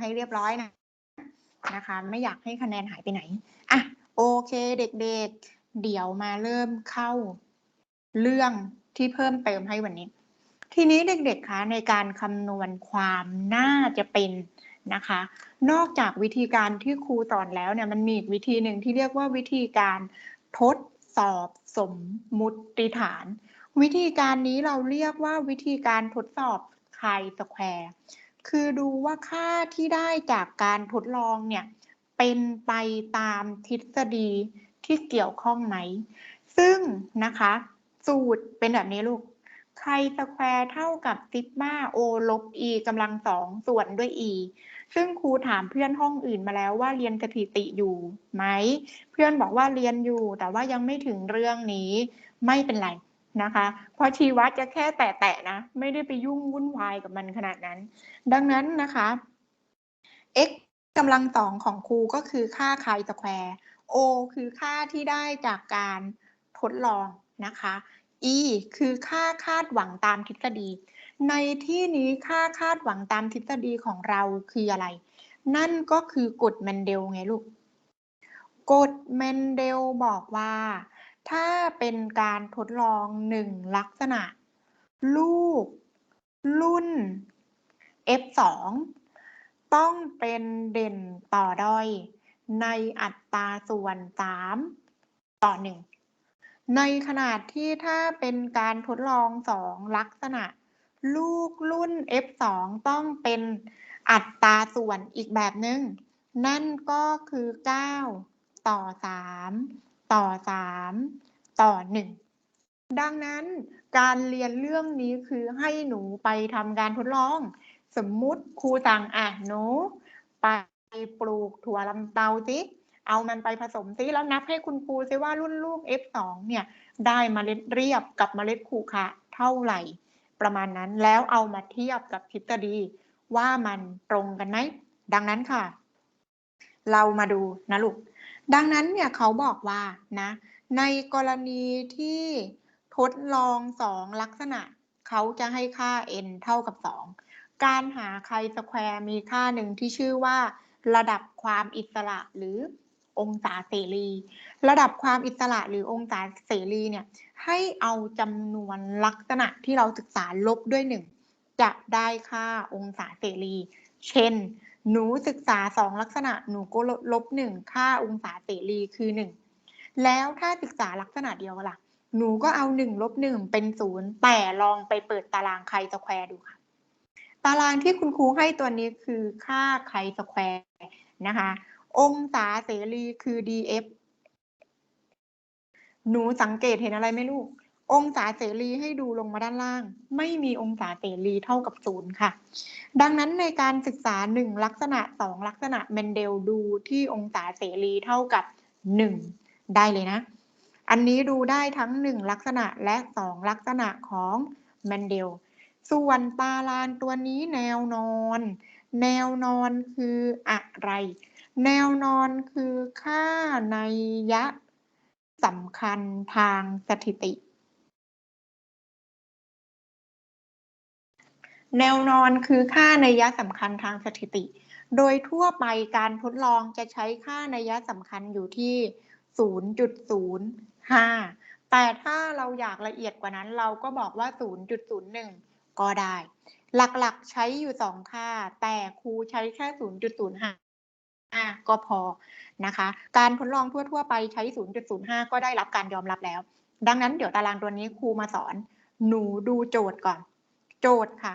ให้เรียบร้อยนะนะคะ ไม่อยากให้คะแนนหายไปไหนอะโอเคเด็กๆ เดี๋ยวมาเริ่มเข้าเรื่องที่เพิ่มเติมให้วันนี้ ทีนี้เด็กๆคะในการคำนวณความน่าจะเป็นนะคะ นอกจากวิธีการที่ครูสอนแล้วเนี่ยมันมีอีกวิธีหนึ่งที่เรียกว่าวิธีการทดสอบสมมุติฐาน วิธีการนี้เราเรียกว่าวิธีการทดสอบไคสแควร์ คือดูว่าค่าที่ได้จากการทดลองเนี่ยเป็นไปตามทฤษฎีที่เกี่ยวข้องไหม ซึ่งนะคะ สูตรเป็นแบบนี้ลูกไคสแควร์เท่ากับซิกมาโอลบอีกำลังสองส่วนด้วย e ซึ่งครูถามเพื่อนห้องอื่นมาแล้วว่าเรียนสถิติอยู่ไหม เพื่อนบอกว่าเรียนอยู่ แต่ว่ายังไม่ถึงเรื่องนี้ไม่เป็นไร นะคะ เพราะชีวัดจะแค่แตะๆนะ ไม่ได้ไปยุ่งวุ่นวายกับมันขนาดนั้น ดังนั้นนะคะ x กำลังสองของครูก็คือค่าไคสแควร์ o คือค่าที่ได้จากการทดลองนะคะ e คือค่าคาดหวังตามทฤษฎี ในที่นี้ค่าคาดหวังตามทฤษฎีของเราคืออะไร นั่นก็คือกฎแมนเดลไงลูก กฎแมนเดลบอกว่า ถ้าเป็นการทดลองหนึ่งลักษณะ ลูก รุ่น f2 ต้องเป็นเด่นต่อด้อย ในอัตราส่วน 3 ต่อ 1 ในขนาดที่ถ้าเป็นการทดลองสองลักษณะ ลูกรุ่น F2 ต้องเป็นอัตราส่วนอีกแบบหนึง่งนั่นก็คือ 9 ต่อ 3 ต่อ 3 ต่อ 1 ดังนั้นการเรียนเรื่องนี้คือให้หนูไปทำการทดลอง สมมุติครูสั่งอะหนูไปปลูกถั่วลำเตาสิเอามันไปผสมซิแล้วนับให้คุณครูซิว่ารุ่นลูก F2 เนี่ยได้มเมล็ดเรียบกับเมล็ดขูคะเท่าไหร่ ประมาณนั้นแล้วเอามาเทียบกับทฤษฎีว่ามันตรงกันไหมดังนั้นค่ะ เรามาดูนะลูก ดังนั้นเนี่ยเขาบอกว่านะในกรณีที่ทดลองสองลักษณะ เขาจะให้ค่า n เท่ากับ 2 การหาไคสแควร์มีค่าหนึ่งที่ชื่อว่า ระดับความอิสระหรือองศาเสรี ระดับความอิสระหรือองศาเสรีเนี่ยให้เอาจำนวนลักษณะที่เราศึกษาลบด้วยหนึ่งจะได้ค่าองศาเสรี เช่น หนูศึกษาสองลักษณะหนูก็ลบหนึ่งค่าองศาเสรีคือหนึ่งแล้วถ้าศึกษาลักษณะเดียวล่ะ หนูก็เอาหนึ่งลบหนึ่งเป็นศูนย์แต่ลองไปเปิดตารางไคสแควร์ดูค่ะ ตารางที่คุณครูให้ตัวนี้คือค่าไคสแควร์นะคะ องศาเสรีคือ df หนูสังเกตเห็นอะไรไหมลูก องศาเสรีให้ดูลงมาด้านล่าง ไม่มีองศาเสรีเท่ากับศูนย์ค่ะ ดังนั้นในการศึกษาหนึ่งลักษณะสองลักษณะเมนเดลดูที่องศาเสรีเท่ากับหนึ่งได้เลยนะ อันนี้ดูได้ทั้งหนึ่งลักษณะและสองลักษณะของเมนเดล ส่วนตารางตัวนี้แนวนอน แนวนอนคืออะไร แนวนอนคือค่าในยะสำคัญทางสถิติ แนวนอนคือค่าในยะสำคัญทางสถิติ โดยทั่วไปการทดลองจะใช้ค่าในยะสำคัญอยู่ที่ 0.05 แต่ถ้าเราอยากละเอียดกว่านั้นเราก็บอกว่า 0.01 ก็ได้ หลักๆใช้อยู่ 2 ค่า แต่ครูใช้แค่ 0.05 ก็พอนะคะ การทดลองทั่วๆไปใช้ 0.05 ก็ได้รับการยอมรับแล้ว ดังนั้นเดี๋ยวตารางตัวนี้ครูมาสอน หนูดูโจทย์ก่อน โจทย์ค่ะ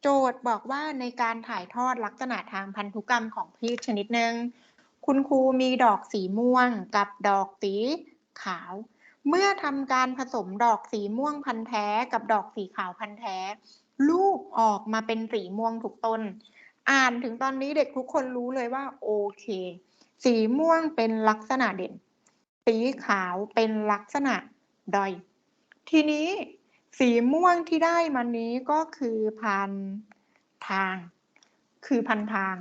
โจทย์บอกว่าในการถ่ายทอดลักษณะทางพันธุกรรมของพืชชนิดหนึ่งคุณครูมีดอกสีม่วงกับดอกสีขาว เมื่อทำการผสมดอกสีม่วงพันธุ์แท้กับดอกสีขาวพันธุ์แท้ ลูกออกมาเป็นสีม่วงถูกต้น อ่านถึงตอนนี้เด็กทุกคนรู้เลยว่าโอเค สีม่วงเป็นลักษณะเด่น สีขาวเป็นลักษณะด้อยทีนี้ สีม่วงที่ได้มานี้ก็คือพันทาง คือพันทาง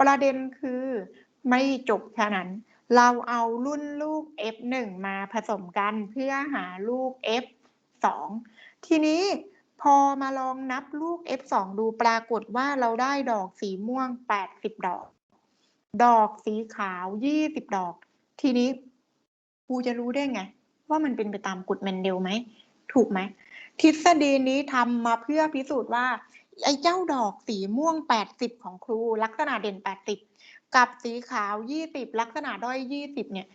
ประเด็นคือไม่จบแค่นั้น เราเอารุ่นลูก F1 มาผสมกันเพื่อหาลูก F2 ทีนี้พอมาลองนับลูก F2 ดูปรากฏว่าเราได้ดอกสีม่วง 80 ดอก ดอกสีขาว 20 ดอก ทีนี้ครูจะรู้ได้ไง ว่ามันเป็นไปตามกฎแมนเดลไหม ถูกไหม ทฤษฎีนี้ทำมาเพื่อพิสูจน์ว่า ไอ้เจ้าดอกสีม่วง 80 ของครู ลักษณะเด่น 80 กับสีขาว 20 ลักษณะด้อย 20 เนี่ย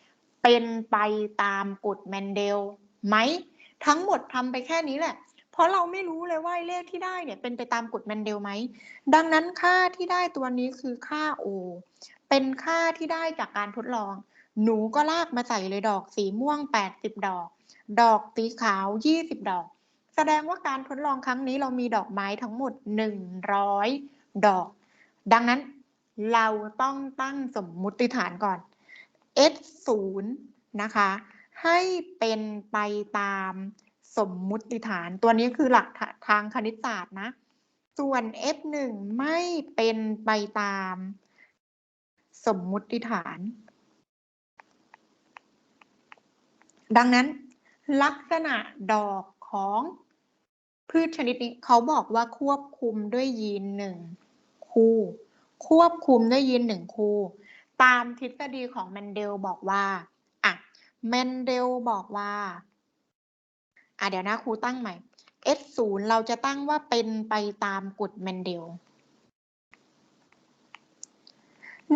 เป็นไปตามกฎแมนเดลไหม ทั้งหมดทำไปแค่นี้แหละ เพราะเราไม่รู้เลยว่าเลขที่ได้เนี่ยเป็นไปตามกฎแมนเดลไหม ดังนั้นค่าที่ได้ตัวนี้คือค่า O เป็นค่าที่ได้จากการทดลอง หนูก็ลากมาใส่เลยดอกสีม่วง 80 ดอก ดอกสีขาว 20 ดอก แสดงว่าการทดลองครั้งนี้เรามีดอกไม้ทั้งหมด 100 ดอก ดังนั้นเราต้องตั้งสมมุติฐานก่อน s 0นะคะ ให้เป็นไปตามสมมุติฐาน ตัวนี้คือหลักทางคณิตศาสตร์นะ ส่วน f 1ไม่เป็นไปตามสมมุติฐาน ดังนั้นลักษณะดอกของ พืชชนิดนี้เขาบอกว่าควบคุมด้วยยีนหนึ่งคู่ ควบคุมด้วยยีนหนึ่งคู่ ตามทฤษฎีของแมนเดลบอกว่าอะแมนเดลบอกว่าอะเดี๋ยวนะครูตั้งใหม่ S 0เราจะตั้งว่าเป็นไปตามกฎแมนเดล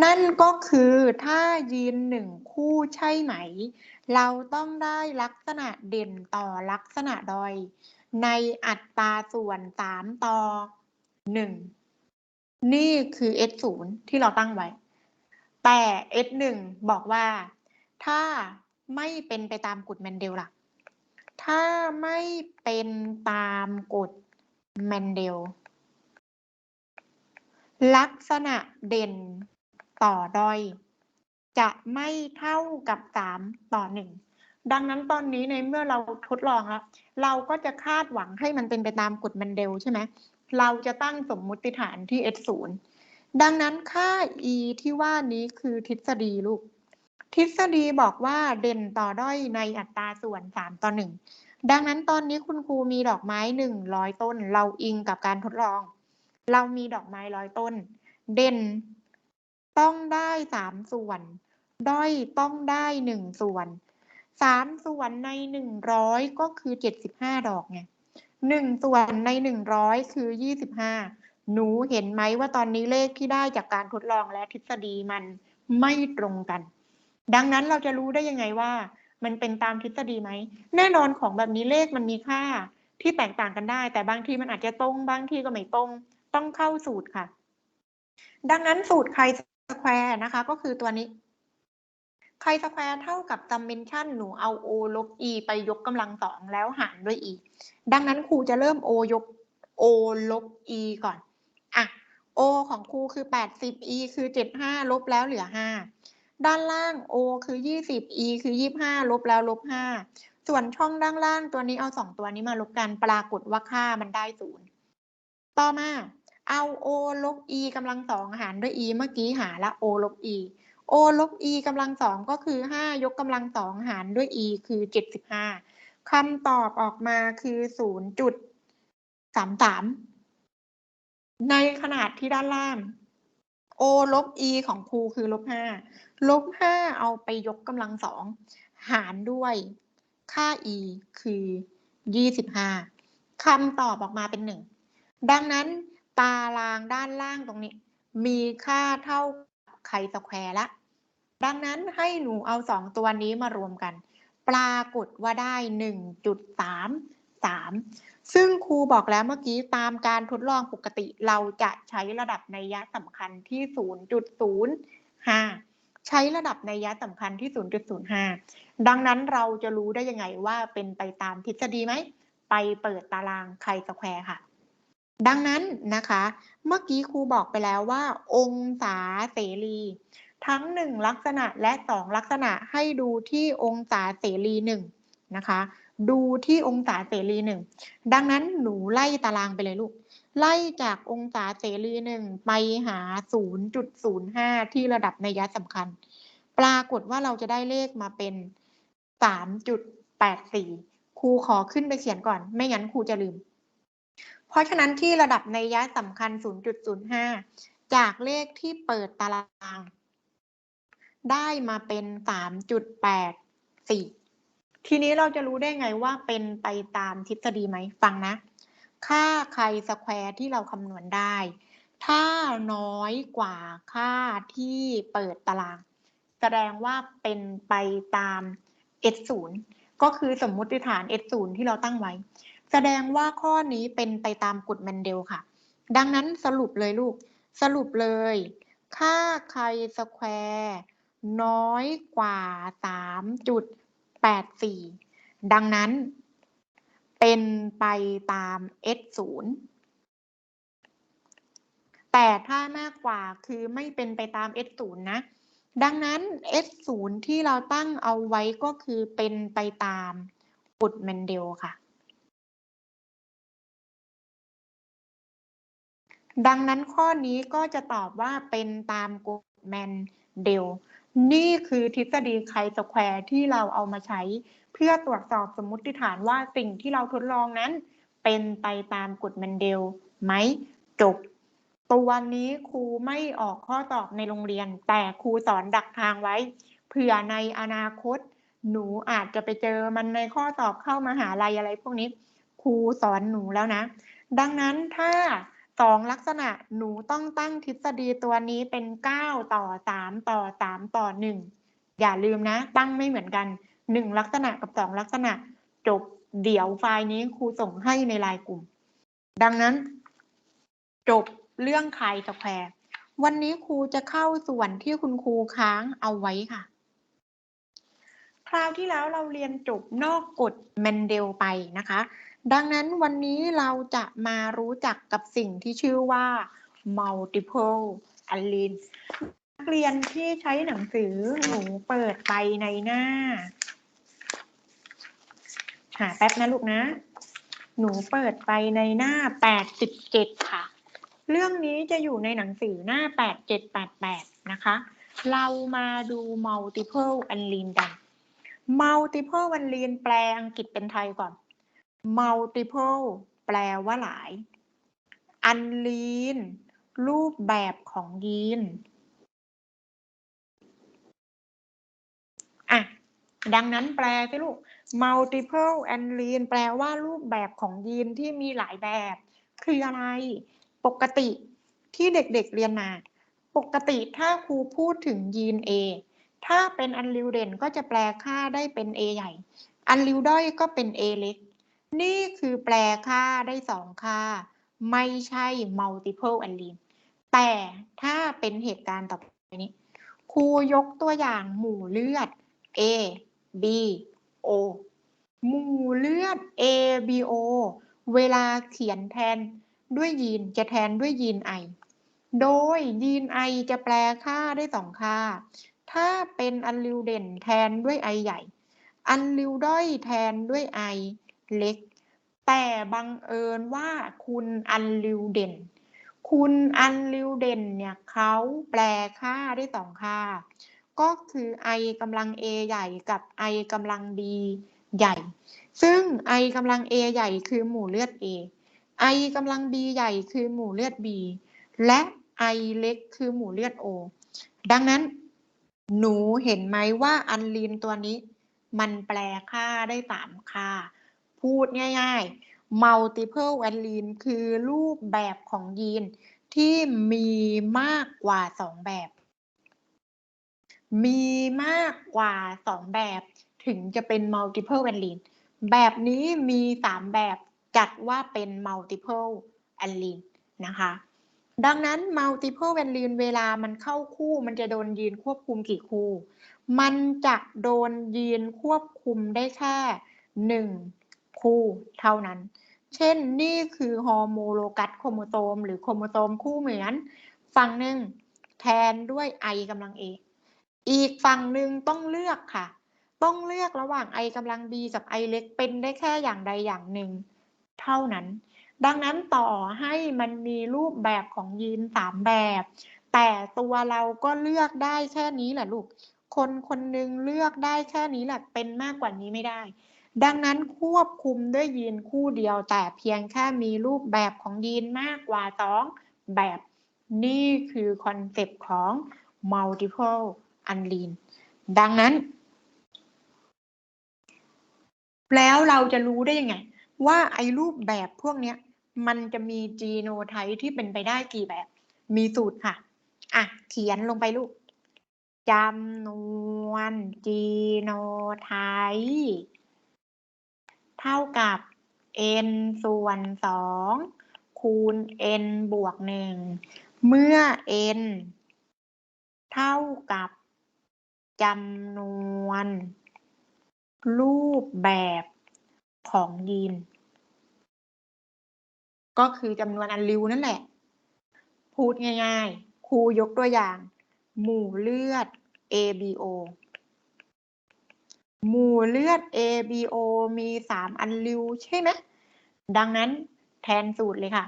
นั่นก็คือถ้ายีนหนึ่งคู่ใช่ไหม เราต้องได้ลักษณะเด่นต่อลักษณะดอย ในอัตราส่วน3ต่อ1นี่คือ S 0ที่เราตั้งไว้ แต่ S 1บอกว่า ถ้าไม่เป็นไปตามกฎแมนเดลล่ะ ถ้าไม่เป็นตามกฎแมนเดล ลักษณะเด่นต่อดอย จะไม่เท่ากับ3ต่อ1 ดังนั้นตอนนี้ในเมื่อเราทดลองแล้วเราก็จะคาดหวังให้มันเป็นไปตามกฎแมนเดลใช่ไหมเราจะตั้งสมมุติฐานที่ S 0ดังนั้นค่า E ที่ว่านี้คือทฤษฎีลูก ทฤษฎีบอกว่าเด่นต่อด้อยในอัตราส่วน 3 ต่อ 1 ดังนั้นตอนนี้คุณครูมีดอกไม้ 100 ต้น เราอิงกับการทดลอง เรามีดอกไม้ร้อยต้น เด่นต้องได้ 3 ส่วน ด้อยต้องได้ 1 ส่วน 3ส่วนใน100ก็คือ75ดสิบห้าดอกไง1ส่วนใน100คือ25หนูเห็นไหมว่าตอนนี้เลขที่ได้จากการทดลองและทฤษฎีมันไม่ตรงกัน ดังนั้นเราจะรู้ได้ยังไงว่า มันเป็นตามทฤษฎีไหม แน่นอนของแบบนี้เลขมันมีค่าที่แตกต่างกันได้ แต่บางทีมันอาจจะตรงบางทีก็ไม่ตรง ต้องเข้าสูตรค่ะ ดังนั้นสูตรไคสแควร์นะคะ ก็คือตัวนี้ ไคสแควร์เท่ากับซัมเมนชันหนูเอา o ลบ e ไปยกกำลังสองแล้วหารด้วย e ดังนั้นครูจะเริ่ม o ยก o ลบ e ก่อน อะ o ของครูคือ 80 e คือ 75 ลบแล้วเหลือ 5 ด้านล่าง o คือ 20 e คือ 25 ลบแล้วลบ 5 ส่วนช่องด้านล่างตัวนี้เอา 2 ตัวนี้มาลบกันปรากฏว่าค่ามันได้ 0 ต่อมาเอา o ลบ e กำลังสองหารด้วย e เมื่อกี้หาละ o ลบ e o ลบ e กำลังสองก็คือ 5 ยกกำลังสองหารด้วย e คือ 75คำตอบออกมาคือ 0.33 ในขนาดที่ด้านล่าง o ลบ e ของครูคือลบ 5 ลบ 5 เอาไปยกกำลังสองหารด้วยค่า e คือ 25 คำตอบออกมาเป็น 1 ดังนั้นตารางด้านล่างตรงนี้ มีค่าเท่า ไคสแควร์ละ ดังนั้นให้หนูเอาสองตัวนี้มารวมกัน ปรากฏว่าได้ 1.33 ซึ่งครูบอกแล้วเมื่อกี้ตามการทดลองปกติเราจะใช้ระดับนัยยะสำคัญที่ 0.05 ใช้ระดับนัยยะสำคัญที่ 0.05 ดังนั้นเราจะรู้ได้ยังไงว่าเป็นไปตามทฤษฎีไหม ไปเปิดตารางไคสแควร์ค่ะ ดังนั้นนะคะ เมื่อกี้ครูบอกไปแล้วว่า องศาเสรี ทั้ง 1 ลักษณะและ 2 ลักษณะให้ดูที่องศาเสรี1นะคะ ดูที่องศาเสรี1ดังนั้นหนูไล่ตารางไปเลยลูก ไล่จากองศาเสรี1ไปหา 0.05 ที่ระดับนัยยะสำคัญ ปรากฏว่าเราจะได้เลขมาเป็น 3.84ครูขอขึ้นไปเขียนก่อน ไม่งั้นครูจะลืม เพราะฉะนั้นที่ระดับในยะสำคัญ 0.05 จากเลขที่เปิดตาราง ได้มาเป็น 3.84 ทีนี้เราจะรู้ได้ไงว่าเป็นไปตามทฤษฎีไหมฟังนะ ค่าไคสแควร์ที่เราคำนวณได้ ถ้าน้อยกว่าค่าที่เปิดตาราง แสดงว่าเป็นไปตาม S0 ก็คือสมมุติฐาน S0 ที่เราตั้งไว้ แสดงว่าข้อนี้เป็นไปตามกฎแมนเดลค่ะ ดังนั้นสรุปเลยลูก สรุปเลย ค่าไคสแควร์น้อยกว่า 3.84 ดังนั้น เป็นไปตาม S0 แต่ถ้ามากกว่าคือไม่เป็นไปตาม S0 นะ ดังนั้น S0 ที่เราตั้งเอาไว้ก็คือเป็นไปตามกฎแมนเดลค่ะ ดังนั้นข้อนี้ก็จะตอบว่าเป็นตามกฎแมนเดลนี่คือทฤษฎีไคสแควร์ที่เราเอามาใช้ เพื่อตรวจสอบสมมติฐานว่าสิ่งที่เราทดลองนั้น เป็นไปตามกฎแมนเดลไหมจบตัวนี้ครูไม่ออกข้อสอบในโรงเรียน แต่ครูสอนดักทางไว้ เผื่อในอนาคต หนูอาจจะไปเจอมันในข้อสอบเข้ามาหาลัยอะไรพวกนี้ ครูสอนหนูแล้วนะ ดังนั้นถ้า สองลักษณะหนูต้องตั้งทฤษฎีตัวนี้เป็น9ต่อ3ต่อ3ต่อ1อย่าลืมนะ ตั้งไม่เหมือนกัน1ลักษณะกับ2ลักษณะ จบเดี๋ยวไฟล์นี้ครูส่งให้ในไลน์กลุ่ม ดังนั้น จบเรื่องไคสแควร์วันนี้ครูจะเข้าส่วนที่คุณครูค้างเอาไว้ค่ะ คราวที่แล้วเราเรียนจบนอกกฎแมนเดลไปนะคะ ดังนั้นวันนี้เราจะมารู้จักกับสิ่งที่ชื่อว่า multiple align นักเรียนที่ใช้หนังสือหนูเปิดไปในหน้า หาแป๊บนะลูกนะ หนูเปิดไปในหน้า 87 ค่ะ เรื่องนี้จะอยู่ในหนังสือหน้า 8788 นะคะ เรามาดู multiple align กัน multiple align แปลอังกฤษเป็นไทยก่อน multiple แปลว่าหลาย unlean รูปแบบของยีนอะ ดังนั้นแปลสิลูก multiple unlean แปลว่ารูปแบบของยีนที่มีหลายแบบ คืออะไร ปกติที่เด็กๆเเรียนมา ปกติถ้าครูพูดถึงยีน A ถ้าเป็นอันริวเด่นก็จะแปลค่าได้เป็น A ใหญ่ อันริวด้อยก็เป็น A เล็ก นี่คือแปลค่าได้สองค่า ไม่ใช่ multiple allele แต่ถ้าเป็นเหตุการณ์ต่อไปนี้ ครูยกตัวอย่างหมู่เลือด A B O หมู่เลือด A B O เวลาเขียนแทนด้วยยีนจะแทนด้วยยีน I โดยยีน I จะแปลค่าได้สองค่า ถ้าเป็นอันริวเด่นแทนด้วย I ใหญ่ อันริวด้อยแทนด้วย I เล็ก แต่บังเอิญว่าคุณอันริวเด่น คุณอันริวเด่นเนี่ยเขาแปลค่าได้สองค่า ก็คือ i กำลัง a ใหญ่กับ i กำลัง b ใหญ่ ซึ่ง i กำลัง a ใหญ่คือหมู่เลือด a i กำลัง b ใหญ่คือหมู่เลือด b และ i เล็กคือหมู่เลือด o ดังนั้น หนูเห็นไหมว่าอันลีนตัวนี้ มันแปลค่าได้สามค่า พูดง่ายๆ multiple allele คือรูปแบบของยีนที่มีมากกว่าสองแบบ มีมากกว่าสองแบบ ถึงจะเป็น multiple allele แบบนี้มีสามแบบจัดว่าเป็น multiple allele นะคะ ดังนั้น multiple allele เวลามันเข้าคู่มันจะโดนยีนควบคุมกี่คู่ มันจะโดนยีนควบคุมได้แค่หนึ่ง คู่เท่านั้น เช่นนี่คือฮอร์โมโลกัสโครโมโซมหรือโครโมโซมคู่เหมือน ฝั่งหนึ่งแทนด้วย i กำลัง a อีกฝั่งหนึ่งต้องเลือกค่ะ ต้องเลือกระหว่าง i กำลัง b กับ i เล็กเป็นได้แค่อย่างใดอย่างหนึ่ง เท่านั้น ดังนั้นต่อให้มันมีรูปแบบของยีนสามแบบ แต่ตัวเราก็เลือกได้แค่นี้แหละลูก คนคนหนึ่งเลือกได้แค่นี้แหละเป็นมากกว่านี้ไม่ได้ ดังนั้นควบคุมด้วยยีนคู่เดียว แต่เพียงแค่มีรูปแบบของยีนมากกว่าสองแบบนี่คือคอนเซปต์ของ multiple allele ดังนั้น แล้วเราจะรู้ได้ยังไง ว่าไอ้รูปแบบพวกนี้มันจะมีจีโนไทป์ที่เป็นไปได้กี่แบบ มีสูตรค่ะ อะ เขียนลงไปลูกจำนวนจีโนไทป์ เท่ากับ n ส่วนสองคูณ n บวกหนึ่งเมื่อ n เท่ากับจำนวน รูปแบบของยีน ก็คือจำนวนอันริวนั่นแหละ พูดง่ายๆ ครูยกตัวอย่าง หมู่เลือด ABO หมู่เลือด ABO มีสามอันริวใช่ไหมดังนั้นแทนสูตรเลยค่ะ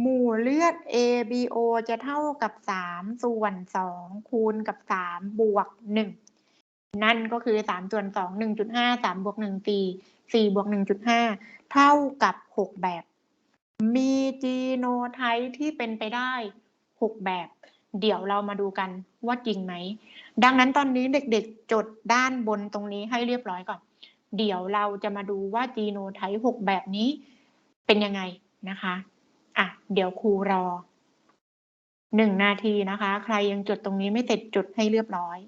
หมู่เลือด ABO จะเท่ากับสามส่วนสองคูณกับสามบวกหนึ่งนั่นก็คือสามส่วนสองหนึ่งจุดห้าสามบวกหนึ่งสี่สี่บวกหนึ่งจุดห้าเท่ากับหกแบบ มีจีโนไทป์ที่เป็นไปได้หกแบบ เดี๋ยวเรามาดูกันว่าจริงไหม ดังนั้นตอนนี้เด็กๆ จดด้านบนตรงนี้ให้เรียบร้อยก่อน เดี๋ยวเราจะมาดูว่าจีโนไทป์หกแบบนี้เป็นยังไงนะคะอะเดี๋ยวครูรอหนึ่งนาทีนะคะ ใครยังจดตรงนี้ไม่เสร็จจดให้เรียบร้อย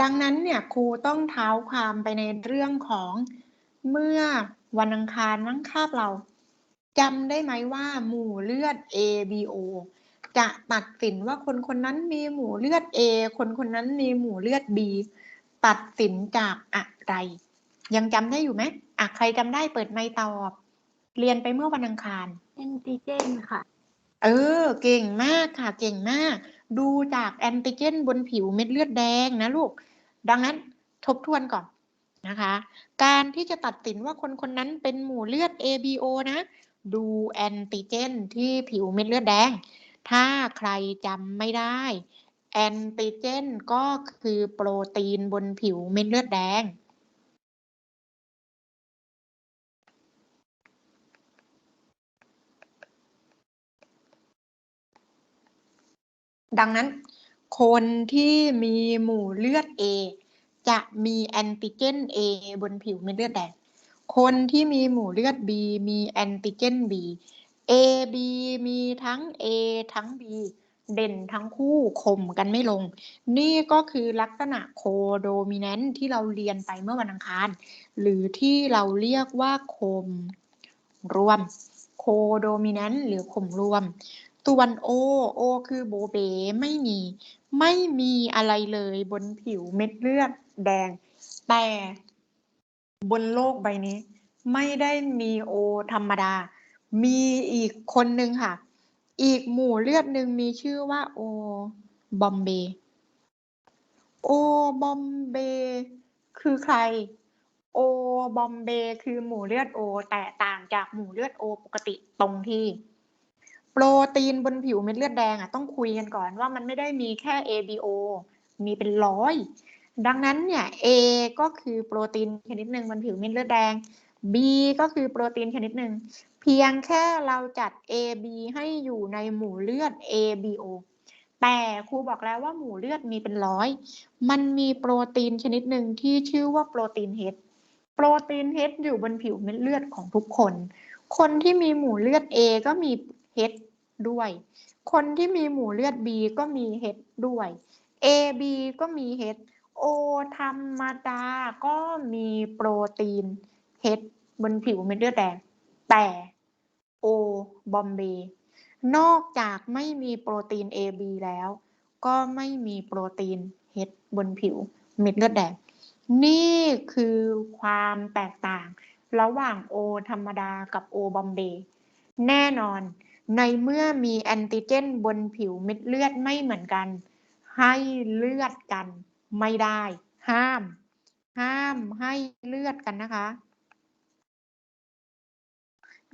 ดังนั้นเนี่ยครูต้องเท้าความไปในเรื่องของเมื่อวันอังคารนั่งคาบเราจำได้ไหมว่าหมู่เลือด ABO จะตัดสินว่าคนคนนั้นมีหมู่เลือด A คนคนนั้นมีหมู่เลือด B ตัดสินจากอะไร ยังจำได้อยู่ไหมอะใครจำได้เปิดไมค์ตอบ เรียนไปเมื่อวันอังคารแอนติเจนค่ะ เออ เก่งมากค่ะ เก่งมาก ดูจากแอนติเจนบนผิวเม็ดเลือดแดงนะลูก ดังนั้นทบทวนก่อนนะคะ การที่จะตัดสินว่าคนคนนั้นเป็นหมู่เลือด ABO นะ ดูแอนติเจนที่ผิวเม็ดเลือดแดง ถ้าใครจำไม่ได้ แอนติเจนก็คือโปรตีนบนผิวเม็ดเลือดแดง ดังนั้น คนที่มีหมู่เลือด A จะมีแอนติเจน A บนผิวเม็ดเลือดแดง คนที่มีหมู่เลือด B มีแอนติเจน B A B มีทั้ง A ทั้ง B เด่นทั้งคู่ข่มกันไม่ลง นี่ก็คือลักษณะโคโดมิแนนต์ที่เราเรียนไปเมื่อวันอังคาร หรือที่เราเรียกว่าข่มรวม โคโดมิแนนต์หรือข่มรวม ส่วน O O คือโบเบไม่มี ไม่มีอะไรเลยบนผิวเม็ดเลือดแดง แต่บนโลกใบนี้ ไม่ได้มีโอ ธรรมดา มีอีกคนหนึ่งค่ะ อีกหมู่เลือดหนึ่งมีชื่อว่าโอบอมเบโอบอมเบคือใคร โอบอมเบคือหมู่เลือดโอ แต่ต่างจากหมู่เลือดโอ ปกติตรงที่ โปรตีนบนผิวเม็ดเลือดแดงอะต้องคุยกันก่อนว่ามันไม่ได้มีแค่ ABO มีเป็นร้อย ดังนั้นเนี่ย A ก็คือโปรตีนชนิดหนึ่งบนผิวเม็ดเลือดแดง B ก็คือโปรตีนชนิดหนึ่งเพียงแค่เราจัด AB ให้อยู่ในหมู่เลือด ABO แต่ครูบอกแล้วว่าหมู่เลือดมีเป็นร้อย มันมีโปรตีนชนิดหนึ่งที่ชื่อว่าโปรตีน H โปรตีน H อยู่บนผิวเม็ดเลือดของทุกคน คนที่มีหมู่เลือด A ก็มี H ด้วย คนที่มีหมู่เลือด B ก็มี H ด้วย AB ก็มี H O ธรรมดาก็มีโปรตีน H บนผิวเม็ดเลือดแดง แต่ O บอมเบนอกจากไม่มีโปรตีน AB แล้ว ก็ไม่มีโปรตีน H บนผิวเม็ดเลือดแดง นี่คือความแตกต่าง ระหว่าง O ธรรมดากับ O บอมเบแน่นอน ในเมื่อมีแอนติเจนบนผิวเม็ดเลือดไม่เหมือนกัน ให้เลือดกันไม่ได้ ห้าม ห้ามให้เลือดกันนะคะ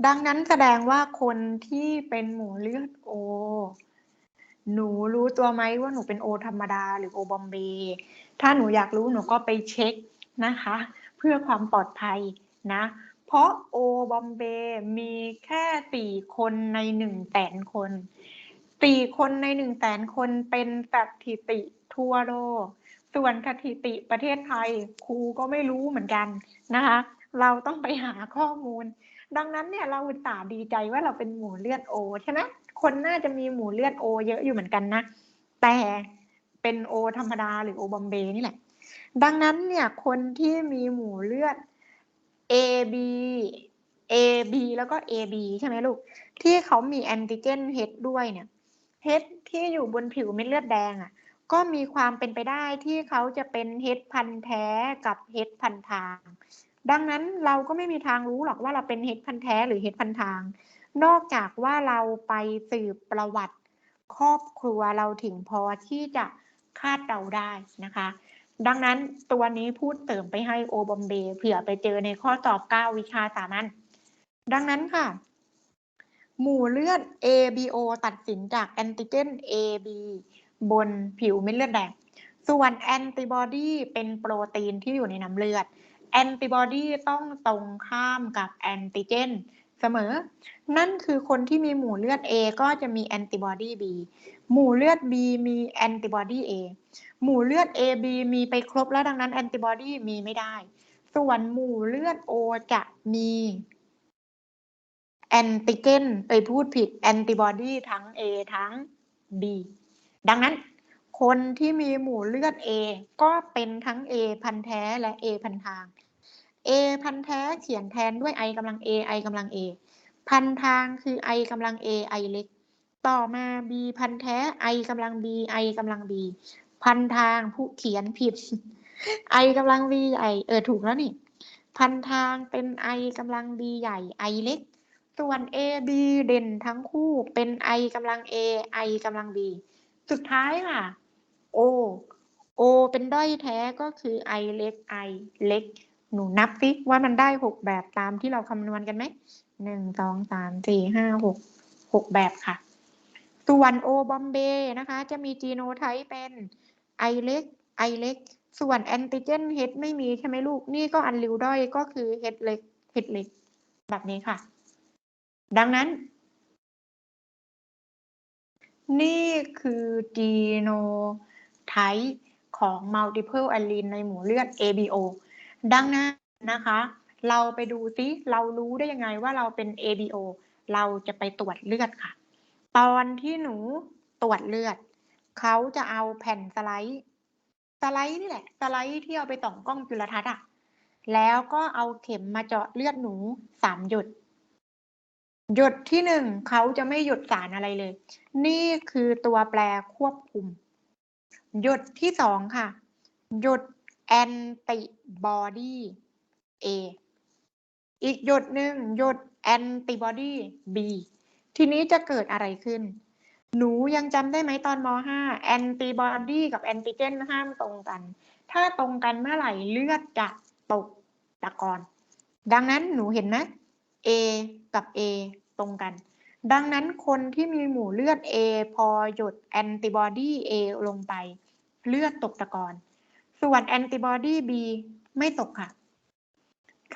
ดังนั้นแสดงว่าคนที่เป็นหมูเลือดโอ หนูรู้ตัวไหมว่าหนูเป็นโอธรรมดาหรือโอบอมเบย์ถ้าหนูอยากรู้หนูก็ไปเช็คนะคะ เพื่อความปลอดภัยนะ เพราะโอบอมเบย์มีแค่สี่คนในหนึ่งแสนคนสี่คนในหนึ่งแสนคนเป็นสถิติทั่วโลก ส่วนสถิติประเทศไทยครูก็ไม่รู้เหมือนกันนะคะ เราต้องไปหาข้อมูล ดังนั้นเนี่ยเราอุตส่าห์ดีใจว่าเราเป็นหมูเลือดโอใช่ไหมคนน่าจะมีหมูเลือดโอเยอะอยู่เหมือนกันนะ แต่เป็นโอธรรมดาหรือโอบอมเบย์นี่แหละ ดังนั้นเนี่ยคนที่มีหมูเลือด AB AB แล้วก็ AB ใช่ไหมลูก ที่เขามีแอนติเจน H ด้วยเนี่ย H ที่อยู่บนผิวเม็ดเลือดแดงอะ ก็มีความเป็นไปได้ที่เขาจะเป็น H พันแท้กับ H พันทาง ดังนั้นเราก็ไม่มีทางรู้หรอกว่าเราเป็น H พันแท้หรือ H พันทาง นอกจากว่าเราไปสืบประวัติครอบครัวเราถึงพอที่จะคาดเดาได้นะคะ ดังนั้นตัวนี้พูดเติมไปให้โอบอมเบย์เผื่อไปเจอในข้อสอบ 9 วิชาสามัญดังนั้นค่ะ หมู่เลือด ABO ตัดสินจากแอนติเจน AB บนผิวเม็ดเลือดแดง ส่วนแอนติบอดีเป็นโปรตีนที่อยู่ในน้ำเลือด แอนติบอดีต้องตรงข้ามกับแอนติเจน เสมอ นั่นคือคนที่มีหมู่เลือด A ก็จะมีแอนติบอดี B หมู่เลือด B มีแอนติบอดี A หมู่เลือด AB มีไปครบแล้วดังนั้นแอนติบอดีมีไม่ได้ ส่วนหมู่เลือด O จะมีแอนติเจนเอ้ยพูดผิดแอนติบอดีทั้ง A ทั้ง B ดังนั้นคนที่มีหมู่เลือด A ก็เป็นทั้ง A พันแท้และ A พันทาง A พันแท้เขียนแทนด้วย I กำลัง A I กำลัง A พันทางคือ I กำลัง A I เล็ก ต่อมา B พันแท้ I กำลัง B I กำลัง B พันทางผู้เขียนผิด I กำลัง B ใหญ่เออถูกแล้วนี่ พันทางเป็น I กำลัง B ใหญ่ I เล็ก ส่วน A B เด่นทั้งคู่เป็น I กำลัง A I กำลัง B สุดท้ายค่ะ O O เป็นด้อยแท้ก็คือ I เล็ก I เล็ก หนูนับสิว่ามันได้หกแบบตามที่เราคำนวณกันไหมหนึ่งสองสามสี่ห้าหกหกแบบค่ะ ส่วนโอบอมเบนะคะ จะมีจีโนไทป์เป็นไอเล็กไอเล็กส่วนแอนติเจนเฮดไม่มีใช่ไหมลูก นี่ก็อันริวด้อยก็คือเฮดเล็กเฮดเล็ก แบบนี้ค่ะ ดังนั้น นี่คือจีโนไทป์ของ multiple allele ในหมู่เลือด ABO ดังนั้นนะคะ เราไปดูซิเรารู้ได้ยังไงว่าเราเป็น ABO เราจะไปตรวจเลือดค่ะ ตอนที่หนูตรวจเลือด เขาจะเอาแผ่นสไลด์ สไลด์นี่แหละ สไลด์ที่เอาไปส่องกล้องจุลทรรศน์อะแล้วก็เอาเข็มมาเจาะเลือดหนูสามหยดหยดที่หนึ่งเขาจะไม่หยดสารอะไรเลย นี่คือตัวแปรควบคุมหยดที่สองค่ะหยด แอนติบอดี A อีกหยดหนึ่งหยดแอนติบอดี B ทีนี้จะเกิดอะไรขึ้น หนูยังจำได้ไหมตอนม .5 แอนติบอดีกับแอนติเจนห้ามตรงกัน ถ้าตรงกันเมื่อไหร่เลือดจะตกตะกอน ดังนั้นหนูเห็นไหม A กับ A ตรงกัน ดังนั้นคนที่มีหมู่เลือด A พอหยดแอนติบอดี A ลงไป เลือดตกตะกอน ส่วนแอนติบอดี B ไม่ตกค่ะ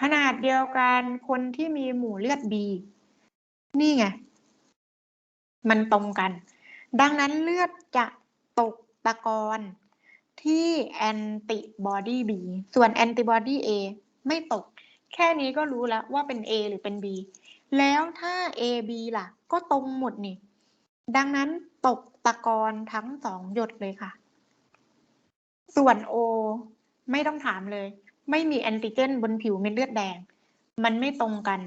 ขนาดเดียวกันคนที่มีหมู่เลือด B นี่ไง มันตรงกัน ดังนั้นเลือดจะตกตะกอนที่แอนติบอดี B ส่วนแอนติบอดี A ไม่ตก แค่นี้ก็รู้แล้วว่าเป็น A หรือเป็น B แล้วถ้า A B ล่ะ ก็ตรงหมดนี่ ดังนั้นตกตะกอนทั้งสองหยดเลยค่ะ ส่วน O ไม่ต้องถามเลย ไม่มีแอนติเจนบนผิวเม็ดเลือดแดง มันไม่ตรงกัน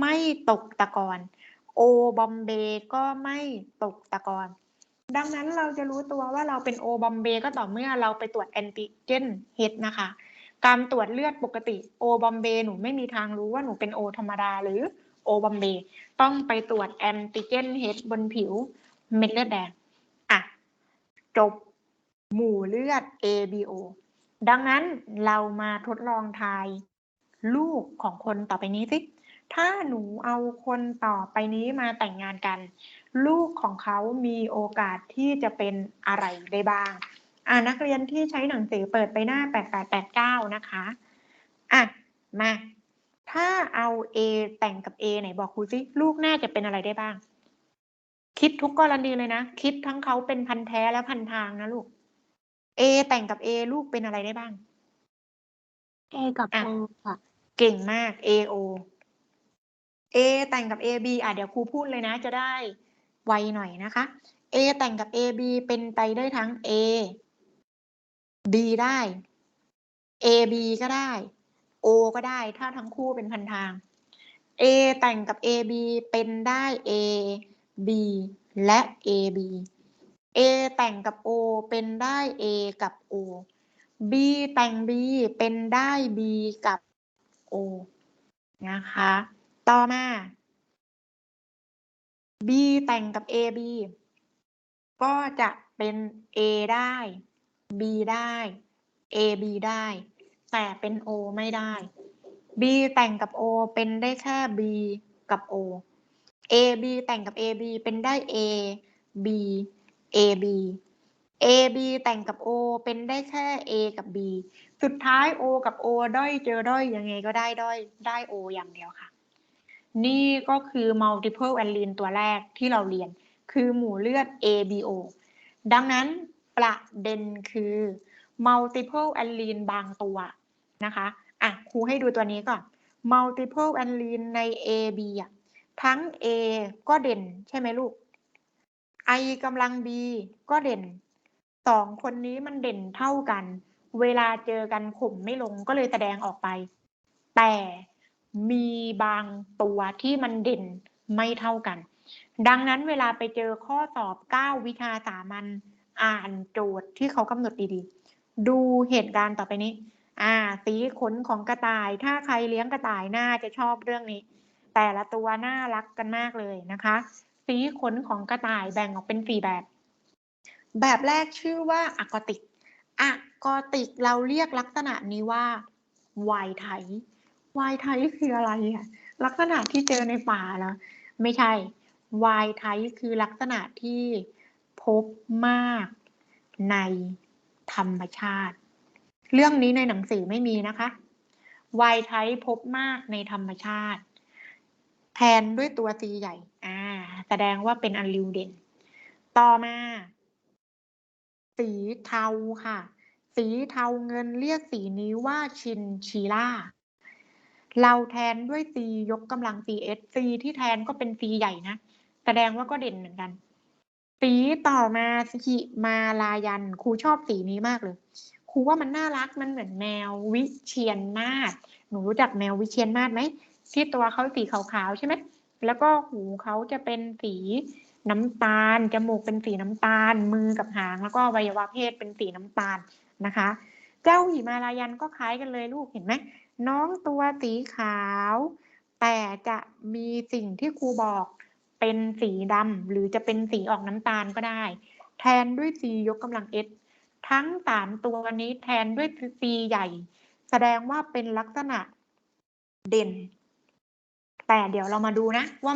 ไม่ตกตะกอนโอบอมเบก็ไม่ตกตะกอนดังนั้นเราจะรู้ตัวว่าเราเป็นโอบอมเบก็ต่อเมื่อเราไปตรวจแอนติเจนเฮดนะคะ การตรวจเลือดปกติโอบอมเบหนูไม่มีทางรู้ว่าหนูเป็นโอธรรมดาหรือโอบอมเบต้องไปตรวจแอนติเจนเฮดบนผิวเม็ดเลือดแดง อะ จบ หมู่เลือด ABO ดังนั้นเรามาทดลองทาย ลูกของคนต่อไปนี้สิ ถ้าหนูเอาคนต่อไปนี้มาแต่งงานกัน ลูกของเขามีโอกาสที่จะเป็นอะไรได้บ้าง อ่านักเรียนที่ใช้หนังสือเปิดไปหน้า 8889 นะคะ อะ มา ถ้าเอา A แต่งกับ A ไหนบอกครูสิลูกน่าจะเป็นอะไรได้บ้าง คิดทุกกรณีเลยนะ คิดทั้งเขาเป็นพันแท้และพันทางนะลูก A แต่งกับ A ลูกเป็นอะไรได้บ้าง A กับอะ O ค่ะ เก่งมาก A O A แต่งกับ A B อะเดี๋ยวครูพูดเลยนะจะได้ไวหน่อยนะคะ A แต่งกับ A B เป็นไปได้ทั้ง A B ได้ A B ก็ได้ O ก็ได้ถ้าทั้งคู่เป็นพันทาง A แต่งกับ A B เป็นได้ A B และ A B A แต่งกับ O เป็นได้ A กับ O B แต่ง B เป็นได้ B กับ O นะคะ ต่อมา B แต่งกับ AB ก็จะเป็น A ได้ B ได้ AB ได้ แต่เป็น O ไม่ได้ B แต่งกับ O เป็นได้แค่ B กับ O AB แต่งกับ AB เป็นได้ A B AB AB แต่งกับ O เป็นได้แค่ A กับ B สุดท้าย O กับ O ด้อยเจอด้อยยังไงก็ได้ด้อยได้ O อย่างเดียวค่ะ นี่ก็คือ multiple allele ตัวแรกที่เราเรียน คือหมู่เลือด ABO ดังนั้นประเด็นคือ multiple allele บางตัวนะคะอะครูให้ดูตัวนี้ก่อน multiple allele ใน AB อะทั้ง A ก็เด่นใช่ไหมลูก I กำลัง B ก็เด่นสองคนนี้มันเด่นเท่ากัน เวลาเจอกันข่มไม่ลงก็เลยแสดงออกไป แต่มีบางตัวที่มันเด่นไม่เท่ากัน ดังนั้นเวลาไปเจอข้อสอบ 9 วิชาสามัญอ่านโจทย์ที่เขากำหนดดีๆ ดูเหตุการณ์ต่อไปนี้ อ่า สีขนของกระต่าย ถ้าใครเลี้ยงกระต่ายน่าจะชอบเรื่องนี้ แต่ละตัวน่ารักกันมากเลยนะคะ สีขนของกระต่ายแบ่งออกเป็นสี่แบบ แบบแรกชื่อว่าอะกอติกอะกอติกเราเรียกลักษณะนี้ว่าวายไทวายไทคืออะไรอะลักษณะที่เจอในป่าเหรอไม่ใช่วายไทคือลักษณะที่พบมากในธรรมชาติ เรื่องนี้ในหนังสือไม่มีนะคะวายไทพบมากในธรรมชาติ แทนด้วยตัวตีใหญ่ อ่า แสดงว่าเป็นอันลิวเด่น ต่อมา สีเทาค่ะ สีเทาเงินเรียกสีนี้ว่าชินชีล่า เราแทนด้วย C ยกกำลัง CS C ที่แทนก็เป็น C ใหญ่นะ แสดงว่าก็เด่นเหมือนกัน สีต่อมาสิมาลายัน ครูชอบสีนี้มากเลย ครูว่ามันน่ารัก มันเหมือนแมววิเชียนมาศหนูรู้จักแมววิเชียนมาศไหม ที่ตัวเขาสีขาวๆใช่ไหมแล้วก็หูเขาจะเป็นสีน้ำตาล จมูกเป็นสีน้ำตาล มือกับหาง แล้วก็วัยวะเพศเป็นสีน้ำตาลนะคะ เจ้าหิมาลายันก็คล้ายกันเลยลูกเห็นไหมน้องตัวสีขาว แต่จะมีสิ่งที่ครูบอกเป็นสีดำหรือจะเป็นสีออกน้ำตาลก็ได้ แทนด้วย C ยกกำลัง S ทั้งสามตัวนี้แทนด้วย C ใหญ่ แสดงว่าเป็นลักษณะเด่น แต่เดี๋ยวเรามาดูนะว่า